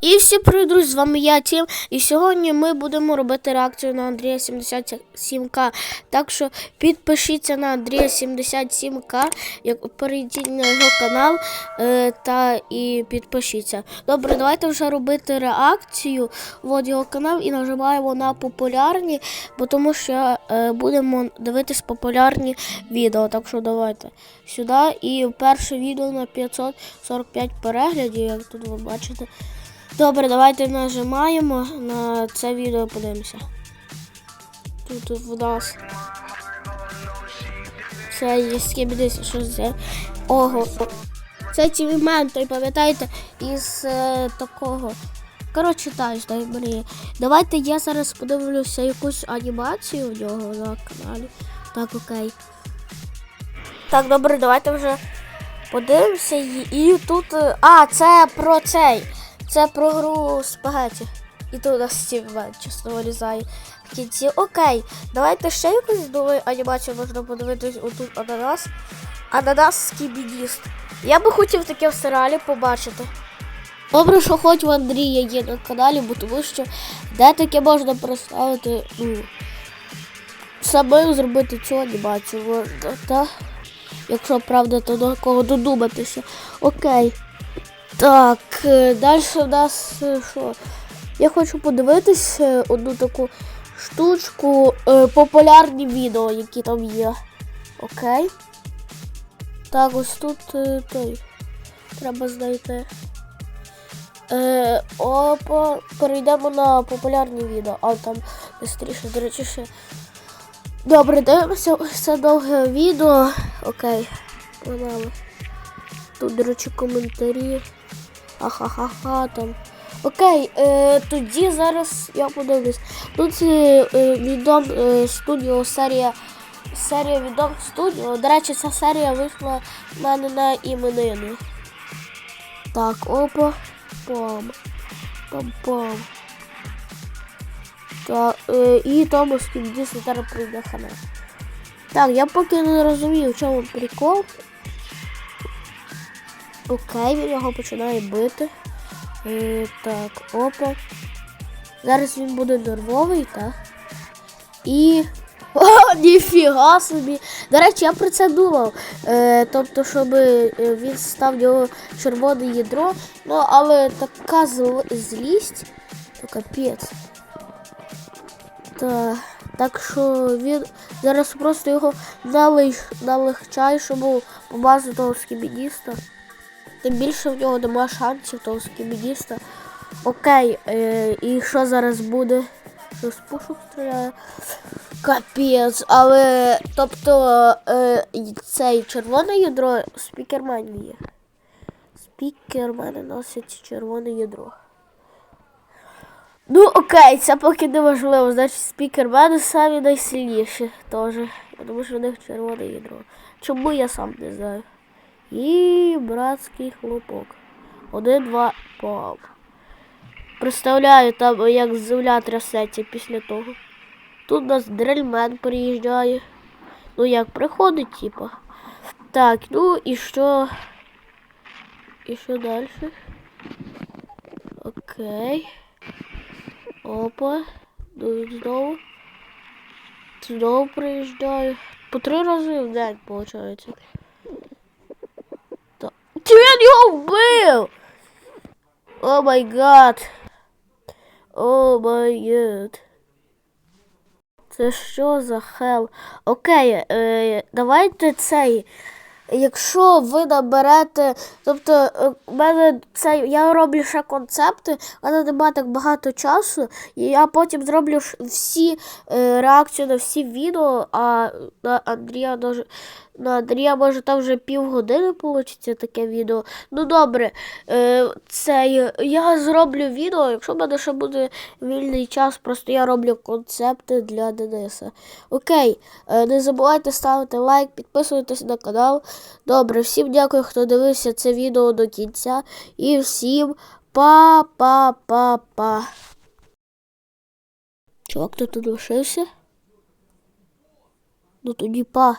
І всі друзі, з вами я Тім. І сьогодні ми будемо робити реакцію на Андрія 77К. Так що підпишіться на Андрія 77К, як перейдіть на його канал е, та і підпишіться. Добре, давайте вже робити реакцію в його канал і нажимаємо на популярні, бо тому що е, будемо дивитись популярні відео. Так що давайте сюди. І перше відео на 545 переглядів, як тут ви бачите. Добре, давайте нажимаємо на це відео, подивимося. Тут, в нас. Це є скібідись, що це. Ого. Це тіммен, той пам'ятаєте, із е, такого. Коротше, так, дай мені. Давайте я зараз подивлюся якусь анімацію в нього на каналі. Так, окей. Так, добре, давайте вже подивимося. І, і тут. е, А, це про цей. Це про гру спагеті. І тут у нас Стівмен чесно вилізає в кінці. Окей, давайте ще якусь думаю, анімацію можна подивитись отут ананас. Ананас скібідіст. Я би хотів таке в серіалі побачити. Добре, що хоч в Андрія є на каналі, бо тому що де таке можна представити, ну, самим зробити цю анімацію та? Якщо правда, то до кого додуматися. Окей. Так, далі в нас е, що? Я хочу подивитись е, одну таку штучку, е, популярні відео, які там є. Окей. Так, ось тут е, той. Треба знайти. Е, опа, перейдемо на популярні відео, а там швидше, до речі, ще. Добре, дивимося це довге відео. Окей, погнали. Тут, до речі, коментарі. Ахахаха там. Окей, е, тоді зараз я подивлюсь. Тут е, е, відом е, студіо серія. Серія відом студіо. До речі, ця серія вийшла в мене на іменини. Так, опа. Пам. Пам-пам. Так, е, і Томас дійсно зараз прийде хана. Так, я поки не розумію, в чому прикол. Окей, він його починає бити. Е, так, опа. Зараз він буде нервовий, так? І. О, ніфіга собі! До речі, я про це думав. Е, тобто, щоб е, він став його червоне ядро. Ну, але така зл... злість, то капець. Та, так що він зараз просто його налих, налегчає, щоб побачити того скібініста. Тим більше в нього нема шансів того скібініста. Окей, е, і що зараз буде? Що з пушок стріляє? Капець, але тобто е, цей червоне ядро спікермен є. Спікермени носять червоне ядро. Ну окей, це поки не важливо. Значить, спікермени самі найсильніші теж. Я думаю, що в них червоне ядро. Чому я сам не знаю. І братський хлопок. Один, два, пап. Представляю там, як земля трясеться після того. Тут у нас дрельмен приїжджає. Ну як приходить, типа. Так, ну і що? І що далі? Окей. Опа. Ну і знову. Знову приїжджає. По три рази в день, виходить. Він його вбив? О май гад. О май гад. Це що за хел? Окей, е, давайте цей. Якщо ви наберете, тобто е, в мене це я роблю ще концепти, в мене немає так багато часу, і я потім зроблю всі е, реакції на всі відео, а на Андрія. На Андрія може там вже півгодини вийде таке відео. Ну добре, е, це я зроблю відео, якщо в мене ще буде вільний час, просто я роблю концепти для Дениса. Окей, е, не забувайте ставити лайк, підписуйтесь на канал. Добре, всім дякую, хто дивився це відео до кінця. І всім па-па-па-па. Чувак, ти тут лишився? Ну тоді па.